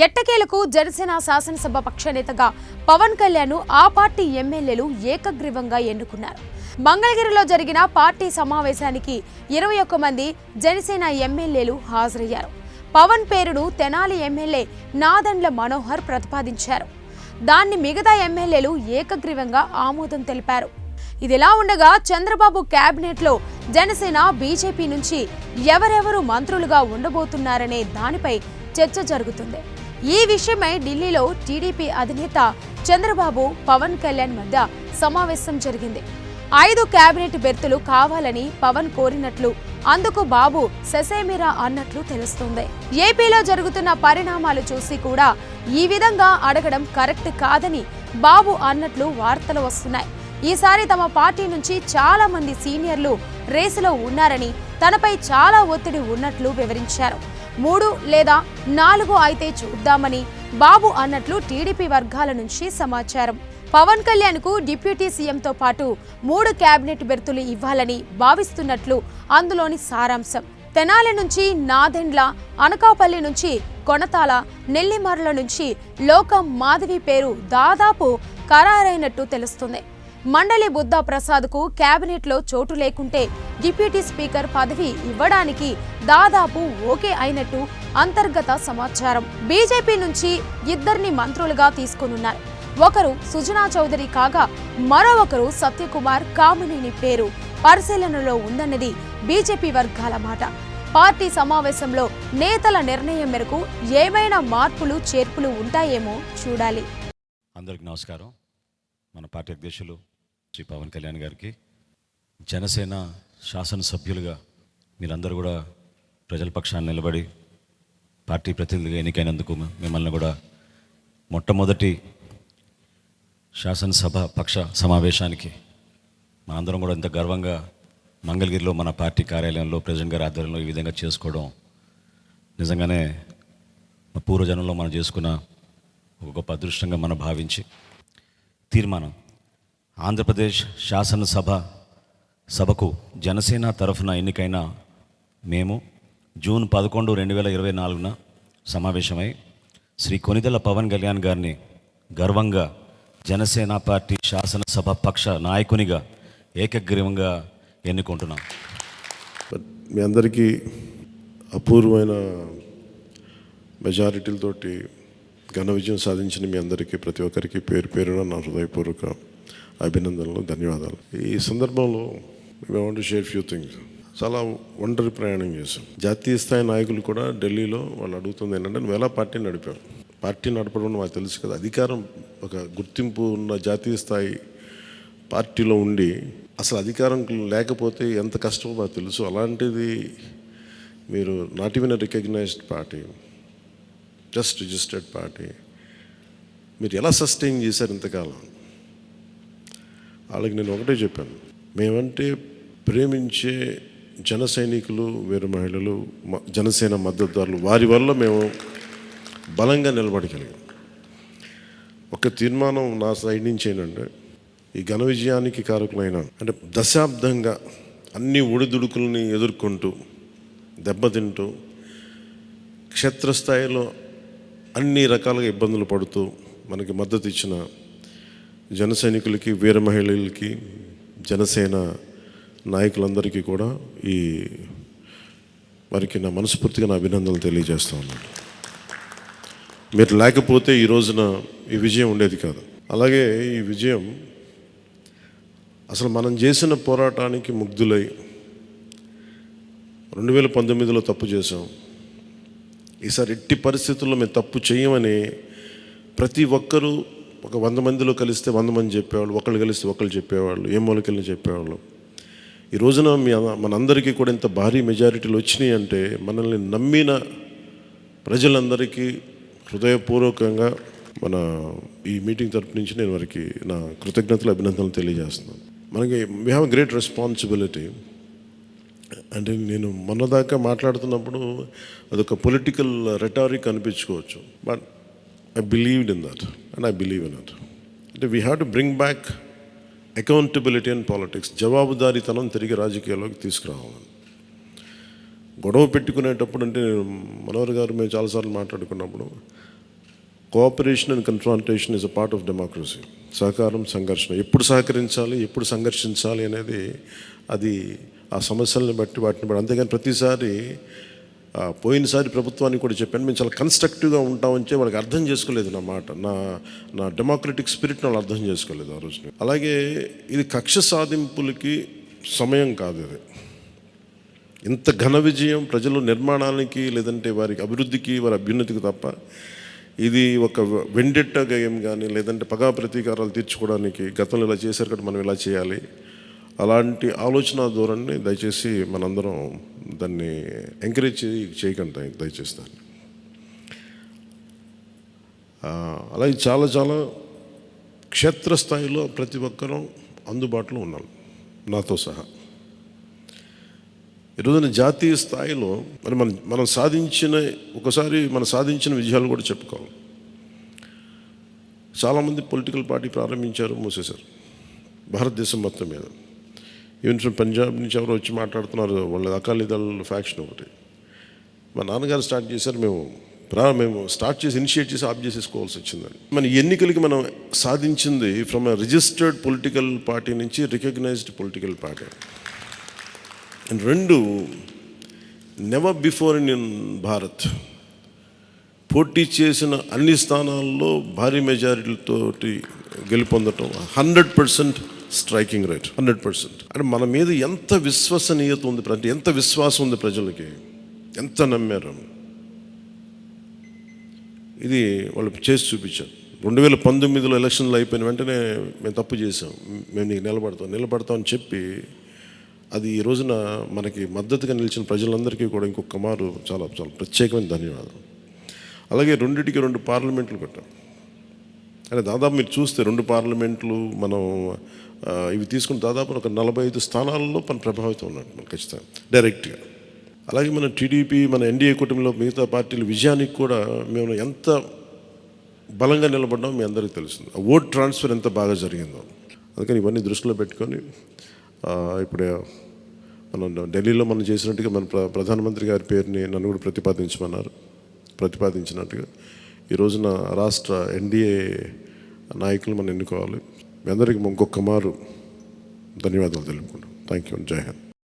ఎట్టకేలకు జనసేన శాసనసభ పక్ష నేతగా పవన్ కళ్యాణ్ ఆ పార్టీ ఎమ్మెల్యేలు ఏకగ్రీవంగా ఎన్నుకున్నారు. మంగళగిరిలో జరిగిన పార్టీ సమావేశానికి ఇరవై ఒక్క మంది జనసేన ఎమ్మెల్యేలు హాజరయ్యారు. పవన్ పేరును తెనాలి ఎమ్మెల్యే నాదండ్ల మనోహర్ ప్రతిపాదించారు. దాన్ని మిగతా ఎమ్మెల్యేలు ఏకగ్రీవంగా ఆమోదం తెలిపారు. ఇదిలా ఉండగా చంద్రబాబు క్యాబినెట్లో జనసేన బీజేపీ నుంచి ఎవరెవరు మంత్రులుగా ఉండబోతున్నారనే దానిపై చర్చ జరుగుతుంది. ఈ విషయమై ఢిల్లీలో టీడీపీ అధినేత చంద్రబాబు పవన్ కళ్యాణ్ మధ్య సమావేశం జరిగింది. ఐదు కేబినెట్ బెర్తులు కావాలని పవన్ కోరినట్లు అందుకు బాబు ససేమిరా అన్నట్లు తెలుస్తుంది. ఏపీలో జరుగుతున్న పరిణామాలు చూసి కూడా ఈ విధంగా అడగడం కరెక్ట్ కాదని బాబు అన్నట్లు వార్తలు వస్తున్నాయి. ఈసారి తమ పార్టీ నుంచి చాలా మంది సీనియర్లు రేసులో ఉన్నారని తనపై చాలా ఒత్తిడి ఉన్నట్లు వివరించారు. మూడు లేదా నాలుగు అయితే చూద్దామని బాబు అన్నట్లు టీడీపీ వర్గాల నుంచి సమాచారం. పవన్ కళ్యాణ్కు డిప్యూటీ సీఎంతో పాటు మూడు కేబినెట్ బెర్తులు ఇవ్వాలని భావిస్తున్నట్లు అందులోని సారాంశం. తెనాలి నుంచి నాదెండ్ల అనకాపల్లి నుంచి కొనతాల నెల్లిమర్ల నుంచి లోకం మాధవి పేరు దాదాపు ఖరారైనట్టు తెలుస్తుంది. మండలి బుద్ధా ప్రసాద్కు కేబినెట్లో చోటు లేకుంటే డిప్యూటీ స్పీకర్ పదవి ఇవ్వడానికి దాదాపు ఓకే అయినట్టు అంతర్గత సమాచారం. బీజేపీ నుంచి ఇద్దరిని మంత్రులుగా తీసుకునున్నారు. ఒకరు సుజనా చౌదరి కాగా మరో ఒకరు సత్యకుమార్ కామినేని పేరు. పరిశీలనలో ఉందన్నది బీజేపీ వర్గాల మాట. పార్టీ సమావేశంలో నేతల నిర్ణయం మేరకు ఏమైనా మార్పులు చేర్పులు ఉంటాయేమో చూడాలి. అందరికి నమస్కారం. మన పార్టీ అధ్యక్షులు శ్రీ పవన్ కళ్యాణ్ గారికి జనసేన శాసనసభ్యులుగా మీరందరూ కూడా ప్రజల పక్షాన్ని నిలబడి పార్టీ ప్రతినిధిగా ఎన్నికైనందుకు మిమ్మల్ని కూడా మొట్టమొదటి శాసనసభ పక్ష సమావేశానికి మనందరం కూడా ఇంత గర్వంగా మంగళగిరిలో మన పార్టీ కార్యాలయంలో ప్రెసిడెంట్ గారి ఆధ్వర్యంలో ఈ విధంగా చేసుకోవడం నిజంగానే పూర్వజనంలో మనం చేసుకున్న ఒక గొప్ప అదృష్టంగా మనం భావించి తీర్మానం ఆంధ్రప్రదేశ్ శాసనసభ సభకు జనసేన తరఫున ఎన్నికైన మేము జూన్ పదకొండు రెండు వేల ఇరవై నాలుగున సమావేశమై శ్రీ కొనిదెల పవన్ కళ్యాణ్ గారిని గర్వంగా జనసేన పార్టీ శాసనసభ పక్ష నాయకునిగా ఏకగ్రీవంగా ఎన్నుకుంటున్నాం. మీ అందరికీ అపూర్వమైన మెజారిటీలతోటి ఘన విజయం సాధించిన మీ అందరికీ ప్రతి ఒక్కరికి పేరు పేరున నా హృదయపూర్వక అభినందనలు ధన్యవాదాలు. ఈ సందర్భంలో మేము వాంట్ షేర్ ఫ్యూ థింగ్స్ చాలా ఒంటరి ప్రయాణం చేశాం. జాతీయ స్థాయి నాయకులు కూడా ఢిల్లీలో వాళ్ళు అడుగుతుంది ఏంటంటే నువ్వు ఎలా పార్టీ నడిపావు? పార్టీ నడపడం మాకు తెలుసు కదా. అధికారం ఒక గుర్తింపు ఉన్న జాతీయ స్థాయి పార్టీలో ఉండి అసలు అధికారం లేకపోతే ఎంత కష్టమో మాకు తెలుసు. అలాంటిది మీరు not even recognised party just registered party మీరు ఎలా సస్టైన్ చేశారు ఇంతకాలం? వాళ్ళకి నేను ఒకటే చెప్పాను. మేమంటే ప్రేమించే జన సైనికులు వీర మహిళలు మ- జనసేన మద్దతుదారులు వారి వల్ల మేము బలంగా నిలబడగలిగాం. ఒక తీర్మానం నా సైడ్ నుంచి ఏంటంటే ఈ ఘన విజయానికి కారకులైన అంటే దశాబ్దంగా అన్ని ఒడిదుడుకుల్ని ఎదుర్కొంటూ దెబ్బతింటూ క్షేత్రస్థాయిలో అన్ని రకాలుగా ఇబ్బందులు పడుతూ మనకి మద్దతు ఇచ్చిన జన సైనికులకి వీర మహిళలకి జనసేన నాయకులందరికీ కూడా ఈ వారికి నా మనస్ఫూర్తిగా నా అభినందనలు తెలియజేస్తా ఉన్నాను. మీరు లేకపోతే ఈ రోజున ఈ విజయం ఉండేది కాదు. అలాగే ఈ విజయం అసలు మనం చేసిన పోరాటానికి ముగ్ధులై రెండు వేల పంతొమ్మిదిలో తప్పు చేసాం ఈసారి ఎట్టి పరిస్థితుల్లో మేము తప్పు చేయమని ప్రతి ఒక్కరూ ఒక వంద మందిలో కలిస్తే వంద మంది చెప్పేవాళ్ళు ఒకళ్ళు కలిస్తే ఒకళ్ళు చెప్పేవాళ్ళు ఏ మూలకెళ్ళి చెప్పేవాళ్ళు. ఈ రోజున మీ మనందరికీ కూడా ఇంత భారీ మెజారిటీలు వచ్చినాయి అంటే మనల్ని నమ్మిన ప్రజలందరికీ హృదయపూర్వకంగా మన ఈ మీటింగ్ తరపు నుంచి నేను వారికి నా కృతజ్ఞతలు అభినందనలు తెలియజేస్తున్నాను. మనకి వీ హ్యావ్ గ్రేట్ రెస్పాన్సిబిలిటీ అంటే నేను మొన్నదాకా మాట్లాడుతున్నప్పుడు అదొక political rhetoric అనిపించుకోవచ్చు but I believed in that and I believe in it అంటే we have to bring back accountability and politics జవాబుదారీతనం తిరిగి రాజకీయాల్లోకి తీసుకురావాలని గొడవ పెట్టుకునేటప్పుడు అంటే నేను మనోహర్ గారు మేము చాలాసార్లు మాట్లాడుకున్నప్పుడు cooperation and confrontation is a part of democracy సహకారం సంఘర్షణ. ఎప్పుడు సహకరించాలి ఎప్పుడు సంఘర్షించాలి అనేది అది ఆ సమస్యలను బట్టి వాటిని బట్టి. అంతేగాని ప్రతిసారి పోయినసారి ప్రభుత్వానికి కూడా చెప్పాను మేము చాలా కన్స్ట్రక్టివ్గా ఉంటామని చెప్పి వాళ్ళకి అర్థం చేసుకోలేదు నా మాట. నా నా డెమోక్రటిక్ స్పిరిట్ని వాళ్ళు అర్థం చేసుకోలేదు ఆ రోజున అలాగే ఇది కక్ష సాధింపులకి సమయం కాదు ఇది. ఇంత ఘన విజయం ప్రజల నిర్మాణానికి లేదంటే వారికి అభివృద్ధికి వారి అభ్యున్నతికి తప్ప ఇది ఒక వెండెట్ట గేయం కానీ లేదంటే పగా ప్రతీకారాలు తీర్చుకోవడానికి గతంలో ఇలా చేశారు కాబట్టి మనం ఇలా చేయాలి. అలాంటి ఆలోచన ధోరణిని దయచేసి మనందరం దాన్ని ఎంకరేజ్ చేయకండి దయచేసి దాన్ని. అలాగే చాలా చాలా క్షేత్రస్థాయిలో ప్రతి ఒక్కరూ అందుబాటులో ఉన్నాం నాతో సహా. ఈరోజున జాతీయ స్థాయిలో మరి మనం మనం సాధించిన ఒకసారి మనం సాధించిన విజయాలు కూడా చెప్పుకోవాలి. చాలామంది పొలిటికల్ పార్టీ ప్రారంభించారు మూసేశారు. భారతదేశం మొత్తం మీద. ఈవెన్ ఫ్రమ్ పంజాబ్ నుంచి ఎవరో వచ్చి మాట్లాడుతున్నారు వాళ్ళ అకాలీదళ ఫ్యాక్షన్ ఒకటి. మా నాన్నగారు స్టార్ట్ చేశారు మేము ప్రా మేము స్టార్ట్ చేసి ఇనిషియేట్ చేసి ఆఫ్ చేసేసుకోవాల్సి వచ్చిందని మన ఎన్నికలకి మనం సాధించింది ఫ్రమ్ రిజిస్టర్డ్ పొలిటికల్ పార్టీ నుంచి రికగ్నైజ్డ్ పొలిటికల్ పార్టీ అండ్ రెండు నెవర్ బిఫోర్ ఇన్ భారత్ పోటీ చేసిన అన్ని స్థానాల్లో భారీ మెజారిటీలతోటి గెలుపొందటం hundred percent striking rate hundred percent అంటే మన మీద ఎంత విశ్వసనీయత ఉంది అంటే ఎంత విశ్వాసం ఉంది ప్రజలకి? ఎంత నమ్మారు? ఇది వాళ్ళు చేసి చూపించారు. రెండు వేల పంతొమ్మిదిలో ఎలక్షన్లు అయిపోయిన వెంటనే మేము తప్పు చేసాం మేము నీకు నిలబడతాం నిలబడతాం అని చెప్పి అది ఈ రోజున మనకి మద్దతుగా నిలిచిన ప్రజలందరికీ కూడా ఇంకొక మారు చాలా చాలా ప్రత్యేకమైన ధన్యవాదాలు అలాగే రెండింటికి రెండు పార్లమెంట్లు పెట్టాం అంటే దాదాపు మీరు చూస్తే రెండు పార్లమెంట్లు మనం ఇవి తీసుకుని దాదాపు ఒక నలభై ఐదు స్థానాల్లో మన ప్రభావితం ఉన్నట్టు మనం ఖచ్చితంగా డైరెక్ట్గా. అలాగే మన టీడీపీ మన ఎన్డీఏ కూటమిలో మిగతా పార్టీల విజయానికి కూడా మేము ఎంత బలంగా నిలబడ్డామో మీ అందరికీ తెలుస్తుంది. ఆ ఓట్ ట్రాన్స్ఫర్ ఎంత బాగా జరిగిందో. అందుకని ఇవన్నీ దృష్టిలో పెట్టుకొని ఇప్పుడే ఇప్పుడు మనం ఢిల్లీలో మనం చేసినట్టుగా మన ప్ర- ప్రధానమంత్రి గారి పేరుని నన్ను కూడా ప్రతిపాదించమన్నారు. ప్రతిపాదించినట్టుగా. ఈ రోజున రాష్ట్ర ఎన్డీఏ నాయకులు మనం ఎన్నుకోవాలి. మీ అందరికీ ఇంకొక మారు ధన్యవాదాలు తెలుపుకుంటాం థ్యాంక్ యూ జై హింద్